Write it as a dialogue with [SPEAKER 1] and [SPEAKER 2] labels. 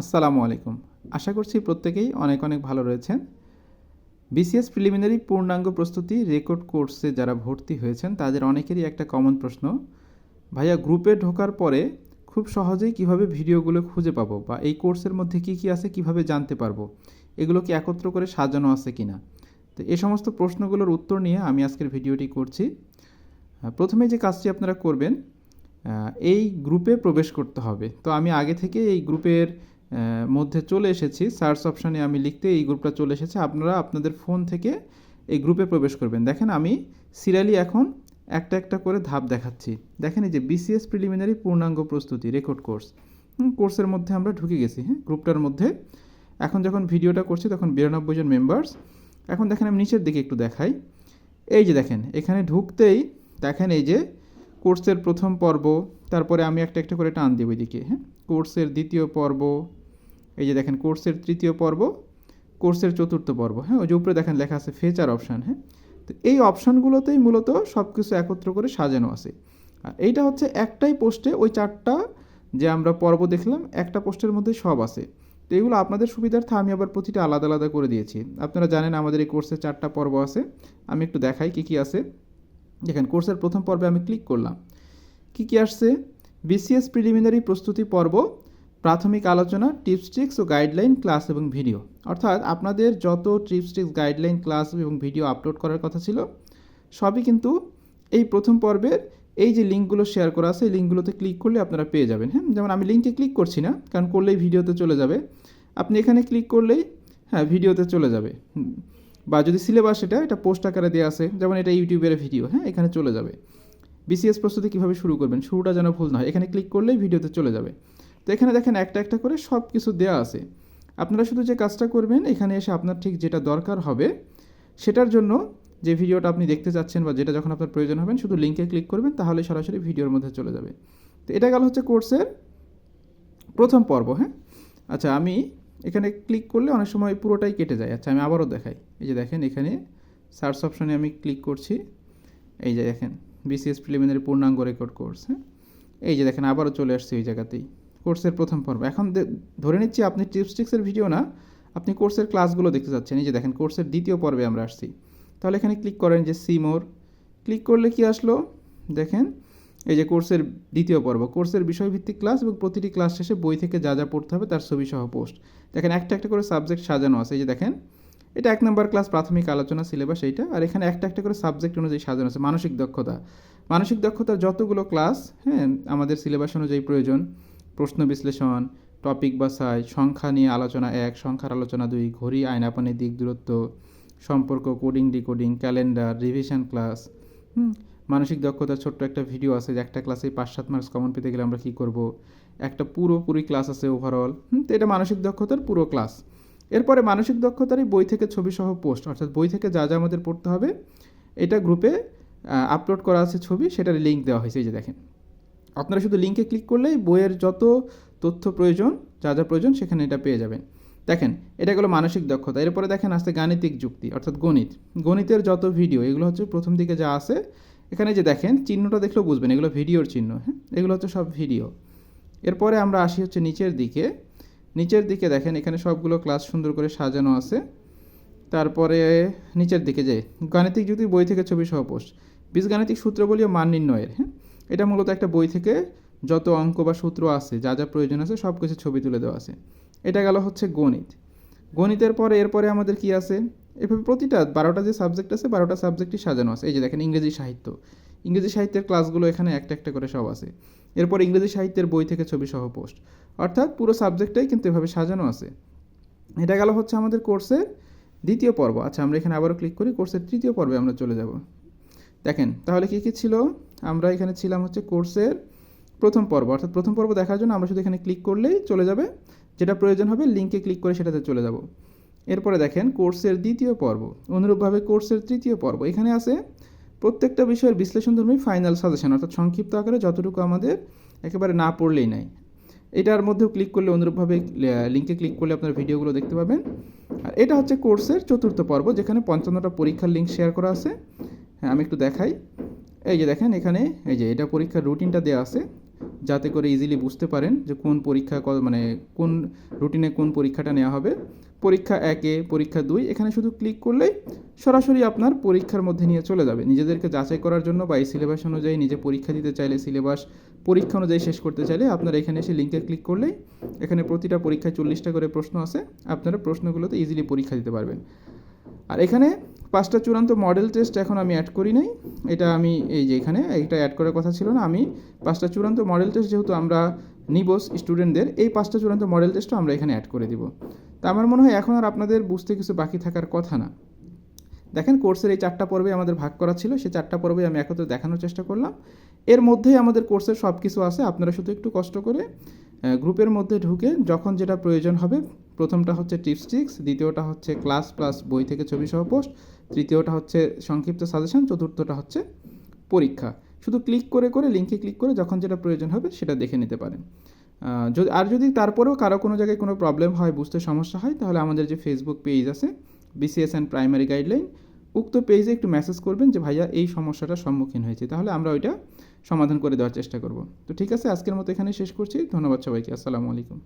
[SPEAKER 1] আসসালামু আলাইকুম। আশা করছি প্রত্যেকেই অনেক অনেক ভালো রয়েছেন। বিসিএস প্রিলিমিনারি পূর্ণাঙ্গ প্রস্তুতি রেকর্ড কোর্সে যারা ভর্তি হয়েছেন, তাদের অনেকেরই একটা কমন প্রশ্ন। ভাইয়া, গ্রুপে ঢোকার পরে খুব সহজেই কীভাবে ভিডিওগুলো খুঁজে পাবো বা এই কোর্সের মধ্যে কি কি আছে কীভাবে জানতে পারব? এগুলো কি একত্র করে সাজানো আছে কিনা? তো এই সমস্ত প্রশ্নগুলোর উত্তর নিয়ে আমি আজকের ভিডিওটি করছি। প্রথমে যে কাজটি আপনারা করবেন এই গ্রুপে প্রবেশ করতে হবে। তো আমি আগে থেকে এই গ্রুপের মধ্যে চলে এসেছি। সার্চ অপশানে আমি লিখতে এই গ্রুপটা চলে এসেছে। আপনারা আপনাদের ফোন থেকে এই গ্রুপে প্রবেশ করবেন। দেখেন আমি সিরিয়ালি এখন একটা একটা করে ধাপ দেখাচ্ছি। দেখেন এই যে বিসিএস প্রিলিমিনারি পূর্ণাঙ্গ প্রস্তুতি রেকর্ড কোর্স কোর্সের মধ্যে আমরা ঢুকে গেছি হ্যাঁ গ্রুপটার মধ্যে। এখন যখন ভিডিওটা করছি তখন বিরানব্বই জন মেম্বার্স এখন দেখেন আমি নিচের দিকে একটু দেখাই। এই যে দেখেন, এখানে ঢুকতেই দেখেন এই যে কোর্সের প্রথম পর্ব, তারপরে আমি একটা একটা করে টান দেবো এদিকে হ্যাঁ। কোর্সের দ্বিতীয় পর্ব এই যে দেখেন, কোর্সের তৃতীয় পর্ব, কোর্সের চতুর্থ পর্ব হ্যাঁ? ওই যে উপরে দেখেন লেখা আছে ফেচার অপশান হ্যাঁ? তো এই অপশানগুলোতেই মূলত সব কিছু একত্র করে সাজানো আছে। আর এইটা হচ্ছে একটাই পোস্টে ওই চারটা যে আমরা পর্ব দেখলাম, একটা পোস্টের মধ্যে সব আছে। তো এগুলো আপনাদের সুবিধার্থে আমি আবার প্রতিটা আলাদা আলাদা করে দিয়েছি। আপনারা জানেন আমাদের এই কোর্সে চারটা পর্ব আছে। আমি একটু দেখাই কী কী আছে। দেখেন, কোর্সের প্রথম পর্বে আমি ক্লিক করলাম। কি কি আসছে? বিসিএস প্রিলিমিনারি প্রস্তুতি পর্ব প্রাথমিক আলোচনা টিপস ট্রিক্স ও গাইডলাইন ক্লাস এবং ভিডিও অর্থাৎ আপনাদের যত টিপস ট্রিক্স গাইডলাইন ক্লাস এবং ভিডিও আপলোড করার কথা ছিল, সবই কিন্তু এই প্রথম পর্বের এই যে লিঙ্কগুলো শেয়ার করা আছে, এই লিঙ্কগুলোতে ক্লিক করলে আপনারা পেয়ে যাবেন। হ্যাঁ যেমন আমি লিঙ্কে ক্লিক করছি না, কারণ করলেই ভিডিওতে চলে যাবে। আপনি এখানে ক্লিক করলেই হ্যাঁ ভিডিওতে চলে যাবে। বা যদি সিলেবাস এটা এটা পোস্ট আকারে দেওয়া আছে, যেমন এটা ইউটিউবের ভিডিও হ্যাঁ এখানে চলে যাবে। বিসিএস প্রস্তুতি কীভাবে শুরু করবেন, শুরুটা যেন ভুল না হয়, এখানে ক্লিক করলেই ভিডিওতে চলে যাবে। তো এখানে দেখেন একটা একটা করে সব কিছু দেওয়া আছে। আপনারা শুধু যে কাজটা করবেন, এখানে এসে আপনার ঠিক যেটা দরকার হবে, সেটার জন্য যে ভিডিওটা আপনি দেখতে চাচ্ছেন বা যেটা যখন আপনার প্রয়োজন হবেন শুধু লিঙ্কে ক্লিক করবেন, তাহলে সরাসরি ভিডিওর মধ্যে চলে যাবে। তো এটা গেল হচ্ছে কোর্সের প্রথম পর্ব হ্যাঁ? আচ্ছা আমি এখানে ক্লিক করলে অনেক সময় পুরোটাই কেটে যায়। আচ্ছা আমি আবারও দেখাই। এই যে দেখেন, এখানে সার্চ অপশনে আমি ক্লিক করছি। এই যে দেখেন বিসিএস প্রিলিমিনারি পূর্ণাঙ্গ রেকর্ড কোর্স হ্যাঁ? এই যে দেখেন, আবারও চলে আসছে ওই জায়গাতেই। কোর্সের প্রথম পর্ব। এখন ধরে নিচ্ছি আপনি টিপস্টিক্সের ভিডিও না, আপনি কোর্সের ক্লাসগুলো দেখতে চাচ্ছেন এই যে দেখেন, কোর্সের দ্বিতীয় পর্বে আমরা আসছি। তাহলে এখানে ক্লিক করেন যে সিমোর ক্লিক করলে কি আসলো? দেখেন, এই যে কোর্সের দ্বিতীয় পর্ব। কোর্সের বিষয়ভিত্তিক ক্লাস এবং প্রতিটি ক্লাস শেষে বই থেকে যা যা পড়তে হবে তার ছবি সহ পোস্ট দেখেন, একটা একটা করে সাবজেক্ট সাজানো আছে। এই যে দেখেন, এটা এক নম্বর ক্লাস প্রাথমিক আলোচনা সিলেবাস এইটা, আর এখানে একটা একটা করে সাবজেক্ট অনুযায়ী সাজানো আছে। মানসিক দক্ষতা। মানসিক দক্ষতার যতগুলো ক্লাস হ্যাঁ আমাদের সিলেবাস অনুযায়ী প্রয়োজন। প্রশ্ন বিশ্লেষণ, টপিক বা সাই সংখ্যা নিয়ে আলোচনা এক, সংখ্যার আলোচনা দুই, ঘড়ি আয়নাপানির দিক দূরত্ব, সম্পর্ক, coding, decoding, calendar, revision class. মানসিক দক্ষতার ছোট্ট একটা ভিডিও আছে যে একটা ক্লাসে পাঁচ সাত মার্কস কমন পেতে গেলে আমরা কী করব? একটা পুরোপুরি ক্লাস আছে ওভারঅল তো এটা মানসিক দক্ষতার পুরো ক্লাস। এরপরে মানসিক দক্ষতারই বই থেকে ছবি সহ পোস্ট অর্থাৎ বই থেকে যা যা আমাদের পড়তে হবে, এটা গ্রুপে আপলোড করা আছে ছবি, সেটার লিঙ্ক দেওয়া হয়েছে, এই যে দেখেন। আপনারা শুধু লিঙ্কে ক্লিক করলেই বইয়ের যত তথ্য প্রয়োজন, যা যা প্রয়োজন সেখানে এটা পেয়ে যাবেন। দেখেন, এটা হলো মানসিক দক্ষতা। এরপরে দেখেন আসতে গাণিতিক যুক্তি, অর্থাৎ গণিত। গণিতের যত ভিডিও এগুলো হচ্ছে প্রথম দিকে যা আছে, এখানে যে দেখেন, চিহ্নটা দেখলেও বুঝবেন, এগুলো ভিডিওর চিহ্ন হ্যাঁ? এগুলো হচ্ছে সব ভিডিও এরপরে আমরা আসি হচ্ছে নিচের দিকে। নিচের দিকে দেখেন, এখানে সবগুলো ক্লাস সুন্দর করে সাজানো আছে। তারপরে নিচের দিকে যে, গাণিতিক যুক্তি বই থেকে ছবি সহ পোস্ট বীজগাণিতিক সূত্রবলী ও মান নির্ণয়ের হ্যাঁ? এটা মূলত একটা বই থেকে যত অঙ্ক বা সূত্র আছে, যা যা প্রয়োজন আছে সব কিছু ছবি তুলে দেওয়া আছে। এটা গেল হচ্ছে গণিত। গণিতের পরে, এরপরে আমাদের কি আছে? এভাবে প্রতিটা বারোটা যে সাবজেক্ট আছে, বারোটা সাবজেক্টই সাজানো আছে। এই যে দেখেন ইংরেজি সাহিত্য। ইংরেজি সাহিত্যের ক্লাসগুলো এখানে একটা একটা করে সব আছে। এরপর ইংরেজি সাহিত্যের বই থেকে ছবি সহ পোস্ট অর্থাৎ পুরো সাবজেক্টটাই কিন্তু এভাবে সাজানো আছে। এটা গেল হচ্ছে আমাদের কোর্সের দ্বিতীয় পর্ব। আচ্ছা আমরা এখানে আবারও ক্লিক করি। কোর্সের তৃতীয় পর্বে আমরা চলে যাব। দেখেন, তাহলে কী কী ছিল? আমরা এখানে ছিলাম হচ্ছে কোর্সের প্রথম পর্ব। অর্থাৎ প্রথম পর্ব দেখার জন্য আমরা শুধু এখানে ক্লিক করলেই চলে যাবে। যেটা প্রয়োজন হবে লিঙ্কে ক্লিক করে সেটাতে চলে যাব। এরপরে দেখেন কোর্সের দ্বিতীয় পর্ব। অনুরূপভাবে কোর্সের তৃতীয় পর্ব। এখানে আছে প্রত্যেকটা বিষয়ের বিশ্লেষণধর্মী ফাইনাল সাজেশন অর্থাৎ সংক্ষিপ্ত আকারে যতটুকু আমাদের একেবারে না পড়লেই নাই। এটার মধ্যেও ক্লিক করলে অনুরূপভাবে লিঙ্কে ক্লিক করলে আপনার ভিডিওগুলো দেখতে পাবেন। আর এটা হচ্ছে কোর্সের চতুর্থ পর্ব, যেখানে পঞ্চান্নটা পরীক্ষার লিঙ্ক শেয়ার করা আছে। হ্যাঁ আমি একটু দেখাই। এই যে দেখেন এখানে, এই যে এটা পরীক্ষার রুটিনটা দেওয়া আছে, যাতে করে ইজিলি বুঝতে পারেন যে কোন পরীক্ষা মানে কোন রুটিনে কোন পরীক্ষাটা নেওয়া হবে। পরীক্ষা একে, পরীক্ষা দুই, এখানে শুধু ক্লিক করলেই সরাসরি আপনার পরীক্ষার মধ্যে নিয়ে চলে যাবে। নিজেদেরকে যাচাই করার জন্য বা এই সিলেবাস অনুযায়ী নিজে পরীক্ষা দিতে চাইলে সিলেবাস পরীক্ষা অনুযায়ী শেষ করতে চাইলে আপনারা এখানে এসে লিঙ্কে ক্লিক করলেই এখানে প্রতিটা পরীক্ষায় চল্লিশটা করে প্রশ্ন আছে, আপনারা প্রশ্নগুলোতে ইজিলি পরীক্ষা দিতে পারবেন। আর এখানে পাঁচটা চূড়ান্ত মডেল টেস্ট এখন আমি অ্যাড করি নাই। এটা আমি এই যে এখানে এটা অ্যাড করার কথা ছিল না। আমি পাঁচটা চূড়ান্ত মডেল টেস্ট যেহেতু আমরা নিব স্টুডেন্টদের এই পাঁচটা চূড়ান্ত মডেল টেস্টও আমরা এখানে অ্যাড করে দিব। তা আমার মনে হয় এখন আর আপনাদের বুঝতে কিছু বাকি থাকার কথা না। দেখেন কোর্সের এই চারটা পর্বে আমাদের ভাগ করা ছিল সেই চারটা পর্বে আমি একত্রে দেখানোর চেষ্টা করলাম। এর মধ্যেই আমাদের কোর্সের সব কিছু আছে, আপনারা শুধু একটু কষ্ট করে গ্রুপের মধ্যে ঢুকে যখন যেটা প্রয়োজন হবে প্রথমটা হচ্ছে টিপস টিক্স দ্বিতীয়টা হচ্ছে ক্লাস প্লাস বই থেকে ছবি সহ পোস্ট, তৃতীয়টা হচ্ছে সংক্ষিপ্ত সাজেশন, চতুর্থটা হচ্ছে পরীক্ষা। শুধু ক্লিক করে করে লিঙ্কে ক্লিক করে যখন যেটা প্রয়োজন হবে সেটা দেখে নিতে পারেন। যদি, আর যদি তারপরেও কারও কোনো জায়গায় কোনো প্রবলেম হয়, বুঝতে সমস্যা হয়, তাহলে আমাদের যে ফেসবুক পেজ আছে বিসিএস অ্যান্ড প্রাইমারি গাইডলাইন উক্ত পেজে একটু মেসেজ করবেন যে, ভাইয়া, এই সমস্যাটার সম্মুখীন হয়েছে। তাহলে আমরা ওইটা সমাধান করে দেওয়ার চেষ্টা করব। তো ঠিক আছে, আজকের মতো এখানে শেষ করছি। ধন্যবাদ সবাইকে। আসসালামু আলাইকুম।